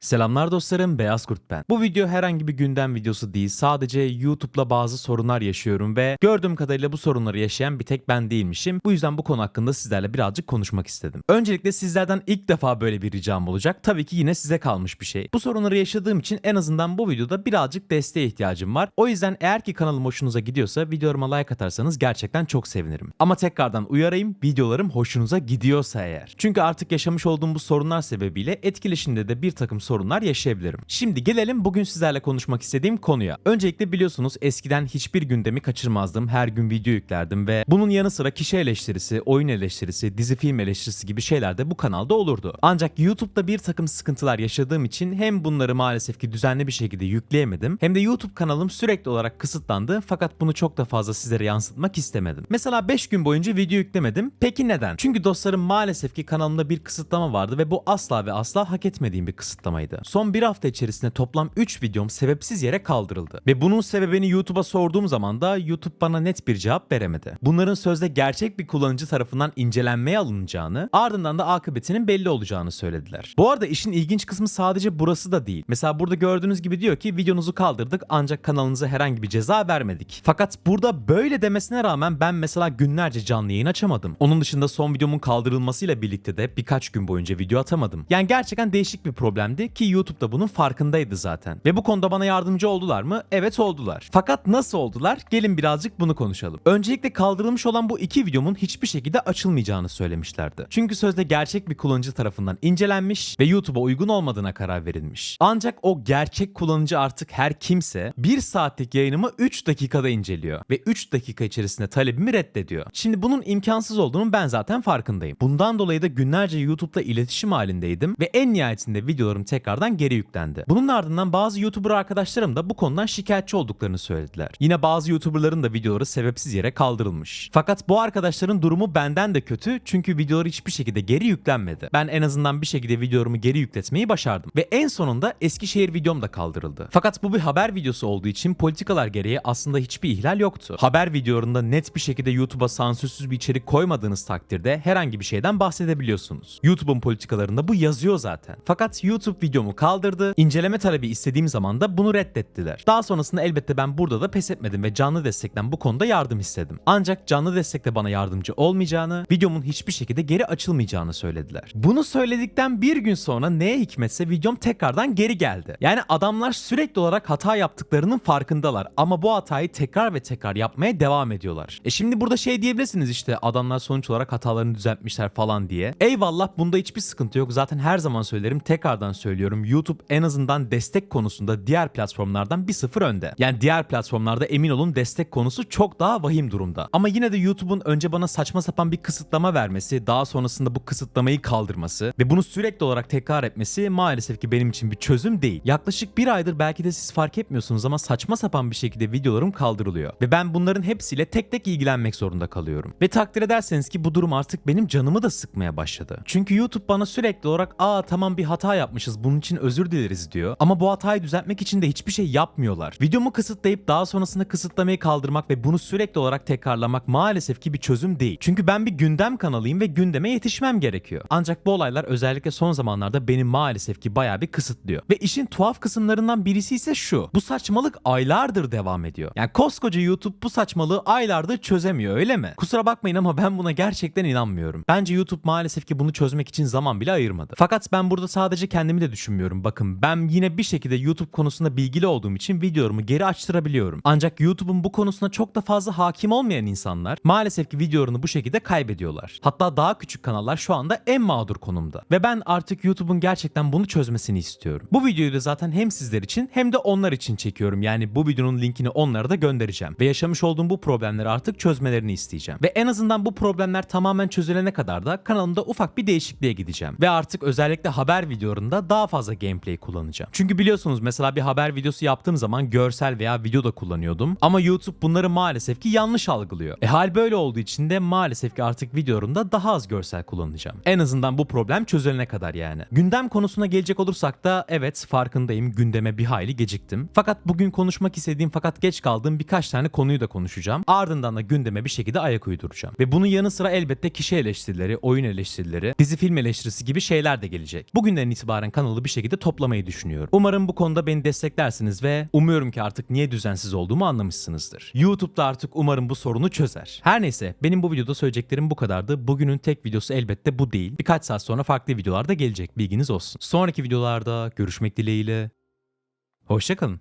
Selamlar dostlarım, Beyaz Kurt ben. Bu video herhangi bir gündem videosu değil, sadece YouTube'la bazı sorunlar yaşıyorum ve gördüğüm kadarıyla bu sorunları yaşayan bir tek ben değilmişim. Bu yüzden bu konu hakkında sizlerle birazcık konuşmak istedim. Öncelikle sizlerden ilk defa böyle bir ricam olacak. Tabii ki yine size kalmış bir şey. Bu sorunları yaşadığım için en azından bu videoda birazcık desteğe ihtiyacım var. O yüzden eğer ki kanalım hoşunuza gidiyorsa videolarıma like atarsanız gerçekten çok sevinirim. Ama tekrardan uyarayım, videolarım hoşunuza gidiyorsa eğer. Çünkü artık yaşamış olduğum bu sorunlar sebebiyle etkileşimde de bir takım sorunlar yaşayabilirim. Şimdi gelelim bugün sizlerle konuşmak istediğim konuya. Öncelikle biliyorsunuz eskiden hiçbir gündemi kaçırmazdım. Her gün video yüklerdim ve bunun yanı sıra kişi eleştirisi, oyun eleştirisi, dizi film eleştirisi gibi şeyler de bu kanalda olurdu. Ancak YouTube'da bir takım sıkıntılar yaşadığım için hem bunları maalesef ki düzenli bir şekilde yükleyemedim hem de YouTube kanalım sürekli olarak kısıtlandı fakat bunu çok da fazla sizlere yansıtmak istemedim. Mesela 5 gün boyunca video yüklemedim. Peki neden? Çünkü dostlarım maalesef ki kanalımda bir kısıtlama vardı ve bu asla ve asla hak etmediğim bir kısıtlamaydı. Son bir hafta içerisinde toplam 3 videom sebepsiz yere kaldırıldı. Ve bunun sebebini YouTube'a sorduğum zaman da YouTube bana net bir cevap veremedi. Bunların sözde gerçek bir kullanıcı tarafından incelenmeye alınacağını, ardından da akıbetinin belli olacağını söylediler. Bu arada işin ilginç kısmı sadece burası da değil. Mesela burada gördüğünüz gibi diyor ki videonuzu kaldırdık ancak kanalınıza herhangi bir ceza vermedik. Fakat burada böyle demesine rağmen ben mesela günlerce canlı yayın açamadım. Onun dışında son videomun kaldırılmasıyla birlikte de birkaç gün boyunca video atamadım. Yani gerçekten değişik bir problemdi ki YouTube da bunun farkındaydı zaten. Ve bu konuda bana yardımcı oldular mı? Evet oldular. Fakat nasıl oldular? Gelin birazcık bunu konuşalım. Öncelikle kaldırılmış olan bu iki videomun hiçbir şekilde açılmayacağını söylemişlerdi. Çünkü sözde gerçek bir kullanıcı tarafından incelenmiş ve YouTube'a uygun olmadığına karar verilmiş. Ancak o gerçek kullanıcı artık her kimse 1 saatlik yayınımı 3 dakikada inceliyor ve 3 dakika içerisinde talebimi reddediyor. Şimdi bunun imkansız olduğunu ben zaten farkındayım. Bundan dolayı da günlerce YouTube'da iletişim halindeydim ve en nihayetinde videolarım tekrardan geri yüklendi. Bunun ardından bazı YouTuber arkadaşlarım da bu konudan şikayetçi olduklarını söylediler. Yine bazı YouTuber'ların da videoları sebepsiz yere kaldırılmış. Fakat bu arkadaşların durumu benden de kötü çünkü videoları hiçbir şekilde geri yüklenmedi. Ben en azından bir şekilde videolarımı geri yükletmeyi başardım. Ve en sonunda Eskişehir videom da kaldırıldı. Fakat bu bir haber videosu olduğu için politikalar gereği aslında hiçbir ihlal yoktu. Haber videolarında net bir şekilde YouTube'a sansürsüz bir içerik koymadığınız takdirde herhangi bir şeyden bahsedebiliyorsunuz. YouTube'un politikalarında bu yazıyor zaten. Fakat YouTube videomu kaldırdı. İnceleme talebi istediğim zaman da bunu reddettiler. Daha sonrasında elbette ben burada da pes etmedim ve canlı destekten bu konuda yardım istedim. Ancak canlı destekte bana yardımcı olmayacağını, videomun hiçbir şekilde geri açılmayacağını söylediler. Bunu söyledikten bir gün sonra neye hikmetse videom tekrardan geri geldi. Yani adamlar sürekli olarak hata yaptıklarının farkındalar ama bu hatayı tekrar ve tekrar yapmaya devam ediyorlar. E şimdi burada şey diyebilirsiniz işte adamlar sonuç olarak hatalarını düzeltmişler falan diye. Eyvallah bunda hiçbir sıkıntı yok. Zaten her zaman söylerim tekrardan söylüyorum. YouTube en azından destek konusunda diğer platformlardan bir sıfır önde. Yani diğer platformlarda emin olun destek konusu çok daha vahim durumda. Ama yine de YouTube'un önce bana saçma sapan bir kısıtlama vermesi, daha sonrasında bu kısıtlamayı kaldırması ve bunu sürekli olarak tekrar etmesi maalesef ki benim için bir çözüm değil. Yaklaşık bir aydır belki de siz fark etmiyorsunuz ama saçma sapan bir şekilde videolarım kaldırılıyor. Ve ben bunların hepsiyle tek tek ilgilenmek zorunda kalıyorum. Ve takdir ederseniz ki bu durum artık benim canımı da sıkmaya başladı. Çünkü YouTube bana sürekli olarak aa tamam bir hata yapmışız bunun için özür dileriz diyor. Ama bu hatayı düzeltmek için de hiçbir şey yapmıyorlar. Videomu kısıtlayıp daha sonrasında kısıtlamayı kaldırmak ve bunu sürekli olarak tekrarlamak maalesef ki bir çözüm değil. Çünkü ben bir gündem kanalıyım ve gündeme yetişmem gerekiyor. Ancak bu olaylar özellikle son zamanlarda beni maalesef ki bayağı bir kısıtlıyor. Ve işin tuhaf kısımlarından birisi ise şu. Bu saçmalık aylardır devam ediyor. Yani koskoca YouTube bu saçmalığı aylardır çözemiyor öyle mi? Kusura bakmayın ama ben buna gerçekten inanmıyorum. Bence YouTube maalesef ki bunu çözmek için zaman bile ayırmadı. Fakat ben burada sadece kendimi de düşünmüyorum. Bakın ben yine bir şekilde YouTube konusunda bilgili olduğum için videolarımı geri açtırabiliyorum. Ancak YouTube'un bu konusuna çok da fazla hakim olmayan insanlar maalesef ki videolarını bu şekilde kaybediyorlar. Hatta daha küçük kanallar şu anda en mağdur konumda. Ve ben artık YouTube'un gerçekten bunu çözmesini istiyorum. Bu videoyu da zaten hem sizler için hem de onlar için çekiyorum. Yani bu videonun linkini onlara da göndereceğim. Ve yaşamış olduğum bu problemleri artık çözmelerini isteyeceğim. Ve en azından bu problemler tamamen çözülene kadar da kanalımda ufak bir değişikliğe gideceğim. Ve artık özellikle haber videolarında daha fazla gameplay kullanacağım. Çünkü biliyorsunuz mesela bir haber videosu yaptığım zaman görsel veya video da kullanıyordum. Ama YouTube bunları maalesef ki yanlış algılıyor. E hal böyle olduğu için de maalesef ki artık videolarımda daha az görsel kullanacağım. En azından bu problem çözülene kadar yani. Gündem konusuna gelecek olursak da evet farkındayım gündeme bir hayli geciktim. Fakat bugün konuşmak istediğim fakat geç kaldığım birkaç tane konuyu da konuşacağım. Ardından da gündeme bir şekilde ayak uyduracağım. Ve bunun yanı sıra elbette kişi eleştirileri, oyun eleştirileri, dizi film eleştirisi gibi şeyler de gelecek. Bugünden itibaren kanalım kanalı bir şekilde toplamayı düşünüyorum. Umarım bu konuda beni desteklersiniz ve umuyorum ki artık niye düzensiz olduğumu anlamışsınızdır. YouTube'da artık umarım bu sorunu çözer. Her neyse benim bu videoda söyleyeceklerim bu kadardı. Bugünün tek videosu elbette bu değil. Birkaç saat sonra farklı videolar da gelecek bilginiz olsun. Sonraki videolarda görüşmek dileğiyle. Hoşçakalın.